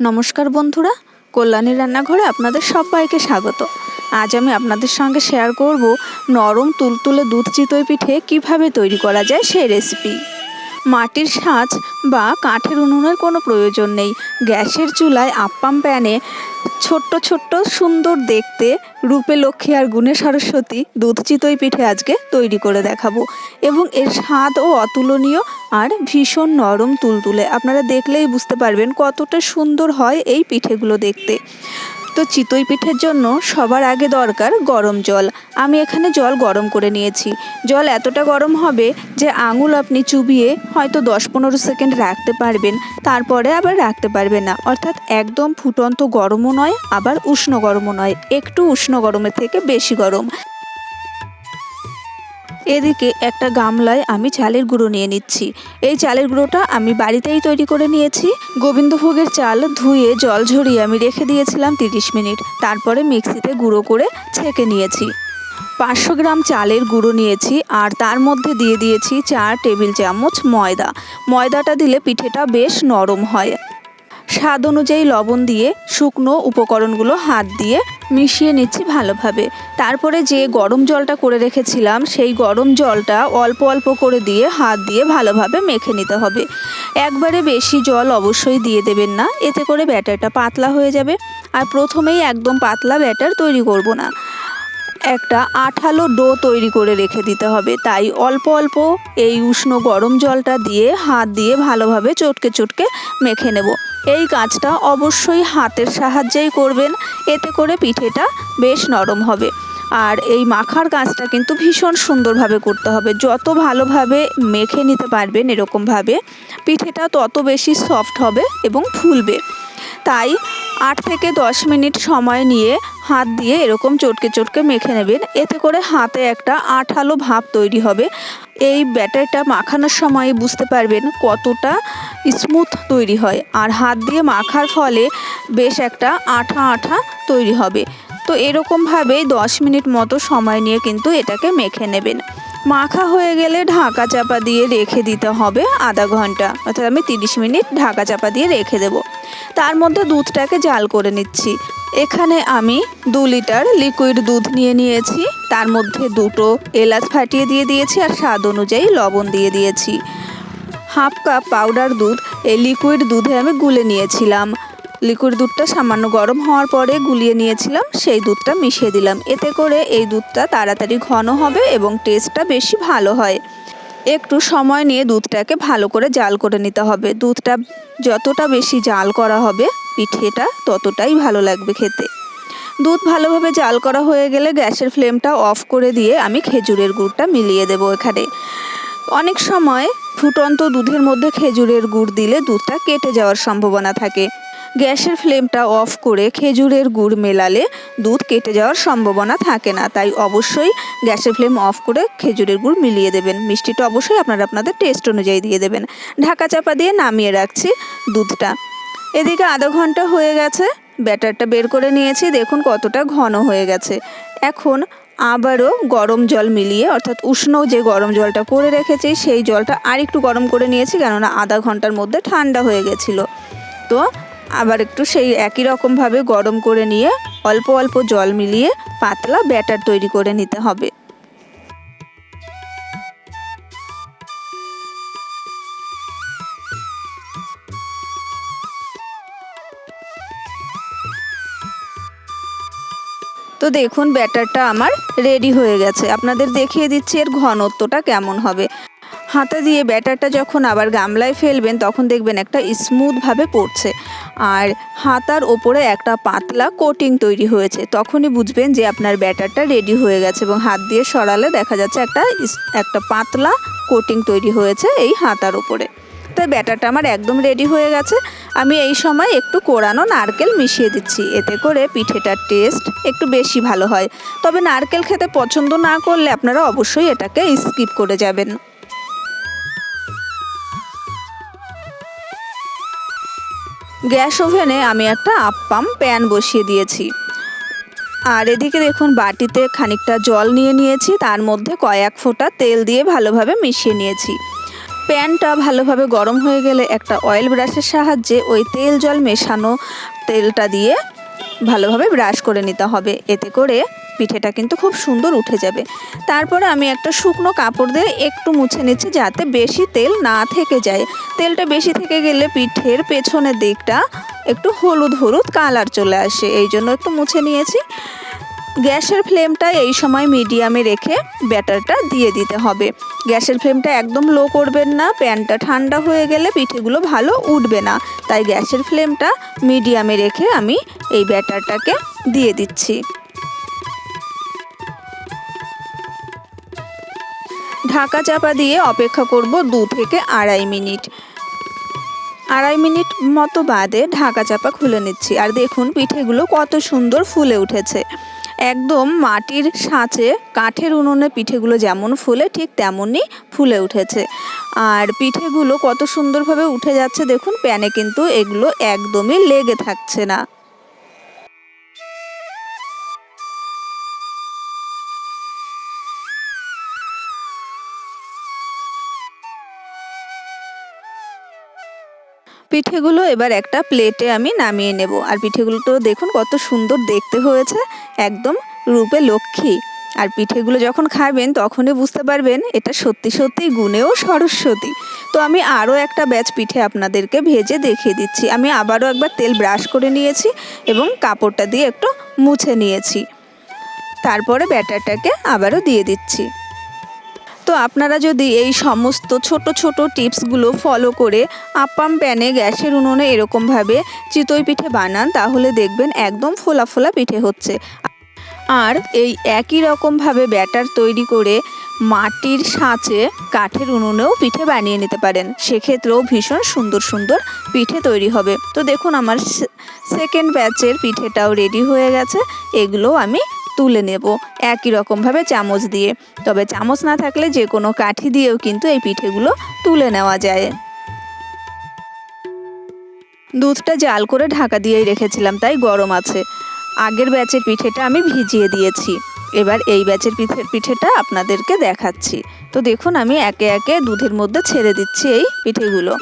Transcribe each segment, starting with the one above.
নমস্কার বন্ধুরা কল্যাণী রান্নাঘরে আপনাদের সবাইকে স্বাগত। আজ আমি আপনাদের সঙ্গে শেয়ার করব নরম তুলতুলে দুধ চিতই পিঠে কীভাবে তৈরি করা যায় সেই রেসিপি মাটির সাঁচ বা কাঠের উনুনের কোনো প্রয়োজন নেই। গ্যাসের চুলায় আপ্পাম প্যানে ছোট্ট ছোট্ট সুন্দর দেখতে রূপে লক্ষ্মী আর গুণে সরস্বতী দুধ চিতই পিঠে আজকে তৈরি করে দেখাবো। এবং এর স্বাদও অতুলনীয় আর ভীষণ নরম তুলতুলে। আপনারা দেখলেই বুঝতে পারবেন কতটা সুন্দর হয় এই পিঠেগুলো দেখতে। তো চিতই পিঠের জন্য সবার আগে দরকার গরম জল। আমি এখানে জল গরম করে নিয়েছি। জল এতটা গরম হবে যে আঙুল আপনি চুবিয়ে হয়তো দশ পনেরো সেকেন্ড রাখতে পারবেন। তারপরে আবার রাখতে পারবেন না। অর্থাৎ একদম ফুটন্ত গরমও নয়, আবার উষ্ণ গরমও নয়। একটু উষ্ণ গরমের থেকে বেশি গরম। এদিকে একটা গামলায় আমি চালের গুঁড়ো নিয়ে নিচ্ছি। এই চালের গুঁড়োটা আমি বাড়িতেই তৈরি করে নিয়েছি। গোবিন্দভোগের চাল ধুয়ে জল ঝরিয়ে আমি রেখে দিয়েছিলাম তিরিশ মিনিট। তারপরে মিক্সিতে গুঁড়ো করে ছেঁকে নিয়েছি। পাঁচশো গ্রাম চালের গুঁড়ো নিয়েছি আর তার মধ্যে দিয়ে দিয়েছি চার টেবিল চামচ ময়দা। ময়দাটা দিলে পিঠেটা বেশ নরম হয়। স্বাদ অনুযায়ী লবণ দিয়ে শুকনো উপকরণগুলো হাত দিয়ে মিশিয়ে নিচ্ছি ভালোভাবে। তারপরে যে গরম জলটা করে রেখেছিলাম, সেই গরম জলটা অল্প অল্প করে দিয়ে হাত দিয়ে ভালোভাবে মেখে নিতে হবে। একবারে বেশি জল অবশ্যই দিয়ে দেবেন না, এতে করে ব্যাটারটা পাতলা হয়ে যাবে। আর প্রথমেই একদম পাতলা ব্যাটার তৈরি করব না। একটা আঠালো ডো তৈরি করে রেখে দিতে হবে। তাই অল্প অল্প এই উষ্ণ গরম জলটা দিয়ে, হাত দিয়ে ভালোভাবে চটকে চটকে মেখে নেব। এই কাজটা অবশ্যই হাতের সাহায্যেই করবেন, এতে করে পিঠেটা বেশ নরম হবে। আর এই মাখার কাজটা কিন্তু ভীষণ সুন্দরভাবে করতে হবে। যত ভালোভাবে মেখে নিতে পারবেন এরকমভাবে, পিঠেটা তত বেশি সফট হবে এবং ফুলবে। তাই আট থেকে দশ মিনিট সময় নিয়ে হাত দিয়ে এরকম চটকে চটকে মেখে নেবেন। এতে করে হাতে একটা আঠালো ভাব তৈরি হবে। এই ব্যাটারটা মাখানোর সময় বুঝতে পারবেন কতটা স্মুথ তৈরি হয়। আর হাত দিয়ে মাখার ফলে বেশ একটা আঠা আঠা তৈরি হবে। তো এরকমভাবেই দশ মিনিট মতো সময় নিয়ে কিন্তু এটাকে মেখে নেবেন। মাখা হয়ে গেলে ঢাকা চাপা দিয়ে রেখে দিতে হবে আধা ঘণ্টা। অর্থাৎ আমি তিরিশ মিনিট ঢাকা চাপা দিয়ে রেখে দেব। তার মধ্যে দুধটাকে জাল করে নিচ্ছি। এখানে আমি দু লিটার লিকুইড দুধ নিয়ে নিয়েছি। তার মধ্যে দুটো এলাচ ফাটিয়ে দিয়ে দিয়েছি আর স্বাদ অনুযায়ী লবণ দিয়ে দিয়েছি। হাফ কাপ পাউডার দুধ এই লিকুইড দুধে আমি গুলে নিয়েছিলাম। লিকুইড দুধটা সামান্য গরম হওয়ার পরে গুলিয়ে নিয়েছিলাম, সেই দুধটা মিশিয়ে দিলাম। এতে করে এই দুধটা তাড়াতাড়ি ঘন হবে এবং টেস্টটা বেশি ভালো হয়। একটু সময় নিয়ে দুধটাকে ভালো করে জাল করে নিতে হবে। দুধটা যতটা বেশি জাল করা হবে পিঠেটা ততটাই ভালো লাগবে খেতে। দুধ ভালোভাবে জাল করা হয়ে গেলে গ্যাসের ফ্লেমটা অফ করে দিয়ে আমি খেজুরের গুড়টা মিলিয়ে দেবো এখানে। অনেক সময় ফুটন্ত দুধের মধ্যে খেজুরের গুড় দিলে দুধটা কেটে যাওয়ার সম্ভাবনা থাকে। গ্যাসের ফ্লেমটা অফ করে খেজুরের গুড় মেলালে দুধ কেটে যাওয়ার সম্ভাবনা থাকে না, তাই অবশ্যই গ্যাসের ফ্লেম অফ করে খেজুরের গুড় মিলিয়ে দেবেন। মিষ্টিটা অবশ্যই আপনারা আপনাদের টেস্ট অনুযায়ী দিয়ে দেবেন। ঢাকা চাপা দিয়ে নামিয়ে রাখছি দুধটা। এদিকে আধা ঘণ্টা হয়ে গেছে। ব্যাটারটা বের করে নিয়েছি, দেখুন কতটা ঘন হয়ে গেছে। এখন আবারও গরম জল মিলিয়ে, অর্থাৎ উষ্ণ যে গরম জলটা করে রেখেছি, সেই জলটা আর একটু গরম করে নিয়েছি, কেননা আধা ঘণ্টার মধ্যে ঠান্ডা হয়ে গেছিল। তো আবার একটু সেই একই রকমভাবে গরম করে নিয়ে, অল্প অল্প জল মিলিয়ে পাতলা ব্যাটার তৈরি করে নিতে হবে। তো দেখুন ব্যাটারটা আমার রেডি হয়ে গেছে। আপনাদের দেখিয়ে দিচ্ছি এর ঘনত্বটা কেমন হবে। হাতে দিয়ে ব্যাটারটা যখন আবার গামলায় ফেলবেন, তখন দেখবেন একটা স্মুথভাবে পড়ছে। আর হাতার ওপরে একটা পাতলা কোটিং তৈরি হয়েছে। তখনই বুঝবেন যে আপনার ব্যাটারটা রেডি হয়ে গেছে এবং হাত দিয়ে সরালে দেখা যাচ্ছে একটা একটা পাতলা কোটিং তৈরি হয়েছে এই হাতার ওপরে। তো ব্যাটারটা আমার একদম রেডি হয়ে গেছে। আমি এই সময় একটু কোরানো নারকেল মিশিয়ে দিচ্ছি। এতে করে পিঠেটার টেস্ট একটু বেশি ভালো হয়। তবে নারকেল খেতে পছন্দ না করলে আপনারা অবশ্যই এটাকে স্কিপ করে যাবেন। গ্যাস ওভেনে আমি একটা আপ্পাম প্যান বসিয়ে দিয়েছি। আর এদিকে দেখুন, বাটিতে খানিকটা জল নিয়ে নিয়েছি। তার মধ্যে কয়েক ফোঁটা তেল দিয়ে ভালোভাবে মিশিয়ে নিয়েছি। প্যানটা ভালোভাবে গরম হয়ে গেলে একটা অয়েল ব্রাশের সাহায্যে ওই তেল জল মেশানো তেলটা দিয়ে ভালোভাবে ব্রাশ করে নিতে হবে। এতে করে পিঠেটা কিন্তু খুব সুন্দর উঠে যাবে। তারপরে আমি একটা শুকনো কাপড় দিয়ে একটু মুছে নিচ্ছি যাতে বেশি তেল না থেকে যায়। তেলটা বেশি থেকে গেলে পিঠের পেছনের দিকটা একটু হলুদ হলুদ কালার চলে আসে। এই জন্য একটু মুছে নিয়েছি। গ্যাসের ফ্লেমটা এই সময় মিডিয়ামে রেখে ব্যাটারটা দিয়ে দিতে হবে। গ্যাসের ফ্লেমটা একদম লো করবেন না, প্যানটা ঠান্ডা হয়ে গেলে পিঠেগুলো ভালো উঠবে না। তাই গ্যাসের ফ্লেমটা মিডিয়ামে রেখে আমি এই ব্যাটারটাকে দিয়ে দিচ্ছি। ঢাকা চাপা দিয়ে অপেক্ষা করব দু থেকে আড়াই মিনিট। আড়াই মিনিট মতো বাদে ঢাকা চাপা খুলে নিচ্ছি। আর দেখুন, পিঠেগুলো কত সুন্দর ফুলে উঠেছে। একদম মাটির সাঁচে কাঠের উনুনে পিঠেগুলো যেমন ফুলে, ঠিক তেমনই ফুলে উঠেছে। আর পিঠেগুলো কত সুন্দরভাবে উঠে যাচ্ছে দেখুন, প্যানে কিন্তু এগুলো একদমই লেগে থাকছে না। পিঠেগুলো এবার একটা প্লেটে আমি নামিয়ে নেব। আর পিঠেগুলো তো দেখুন কত সুন্দর দেখতে হয়েছে, একদম রূপে লক্ষ্মী। আর পিঠেগুলো যখন খাবেন তখনই বুঝতে পারবেন এটা সত্যি সত্যি গুণেও সরস্বতী। তো আমি আরও একটা ব্যাচ পিঠে আপনাদেরকে ভেজে দেখিয়ে দিচ্ছি। আমি আবারও একবার তেল ব্রাশ করে নিয়েছি এবং কাপড়টা দিয়ে একটু মুছে নিয়েছি। তারপরে ব্যাটারটাকে আবারও দিয়ে দিচ্ছি। তো আপনারা যদি এই সমস্ত ছোট ছোট টিপসগুলো ফলো করে আপাম প্যানে গ্যাসের উনুনে এরকমভাবে চিতই পিঠে বানান, তাহলে দেখবেন একদম ফোলা ফোলা পিঠে হচ্ছে। আর এই একই রকমভাবে ব্যাটার তৈরি করে মাটির সাঁচে কাঠের উনুনেও পিঠে বানিয়ে নিতে পারেন। সেক্ষেত্রেও ভীষণ সুন্দর সুন্দর পিঠে তৈরি হবে। তো দেখুন, আমার সেকেন্ড ব্যাচের পিঠেটাও রেডি হয়ে গেছে। এগুলো আমি তুলে নেব একই রকমভাবে চামচ দিয়ে। তবে চামচ না থাকলে যে কোনো কাঠি দিয়েও কিন্তু এই পিঠেগুলো তুলে নেওয়া যায়। দুধটা জাল করে ঢাকা দিয়েই রেখেছিলাম, তাই গরম আছে। আগের ব্যাচের পিঠেটা আমি ভিজিয়ে দিয়েছি। এবার এই ব্যাচের পিঠের পিঠেটা আপনাদেরকে দেখাচ্ছি। তো দেখুন, আমি একে একে দুধের মধ্যে ছেড়ে দিচ্ছি এই পিঠেগুলো।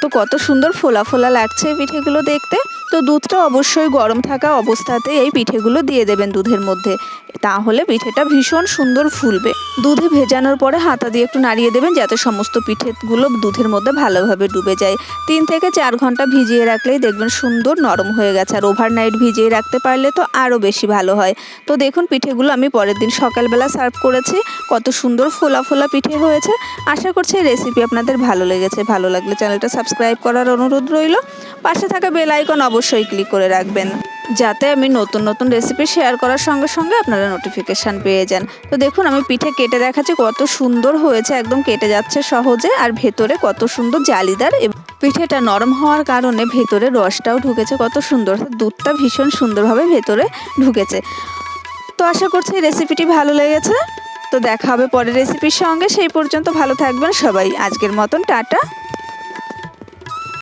তো কত সুন্দর ফোলা ফোলা লাগছে এই পিঠেগুলো দেখতে। তো দুধটা অবশ্যই গরম থাকা অবস্থাতে এই পিঠেগুলো দিয়ে দেবেন দুধের মধ্যে। তাহলে পিঠেটা ভীষণ সুন্দর ফুলবে। দুধে ভেজানোর পরে হাতা দিয়ে একটু নাড়িয়ে দেবেন যাতে সমস্ত পিঠেগুলো দুধের মধ্যে ভালোভাবে ডুবে যায়। তিন থেকে চার ঘণ্টা ভিজিয়ে রাখলেই দেখবেন সুন্দর নরম হয়ে গেছে। আর ওভারনাইট ভিজিয়ে রাখতে পারলে তো আরও বেশি ভালো হয়। তো দেখুন পিঠেগুলো আমি পরের দিন সকালবেলা সার্ভ করেছি। কত সুন্দর ফোলা ফোলা পিঠে হয়েছে। আশা করছি এই রেসিপি আপনাদের ভালো লেগেছে। ভালো লাগলে চ্যানেলটা সাবস্ক্রাইব করার অনুরোধ রইল। পাশে থাকা বেল আইকন অবশ্যই ক্লিক করে রাখবেন। যাতে আমি নতুন নতুন রেসিপি শেয়ার করার সঙ্গে সঙ্গে আপনারা নোটিফিকেশান পেয়ে যান। তো দেখুন, আমি পিঠে কেটে দেখাচ্ছি কত সুন্দর হয়েছে, একদম কেটে যাচ্ছে সহজে আর ভেতরে কত সুন্দর জালিদার পিঠেটা নরম হওয়ার কারণে ভেতরে রসটাও ঢুকেছে, কত সুন্দর। দুধটা ভীষণ সুন্দরভাবে ভেতরে ঢুকেছে। তো আশা করছি রেসিপিটি ভালো লেগেছে। তো দেখা হবে পরের রেসিপির সঙ্গে। সেই পর্যন্ত ভালো থাকবেন সবাই। আজকের মতন টাটা।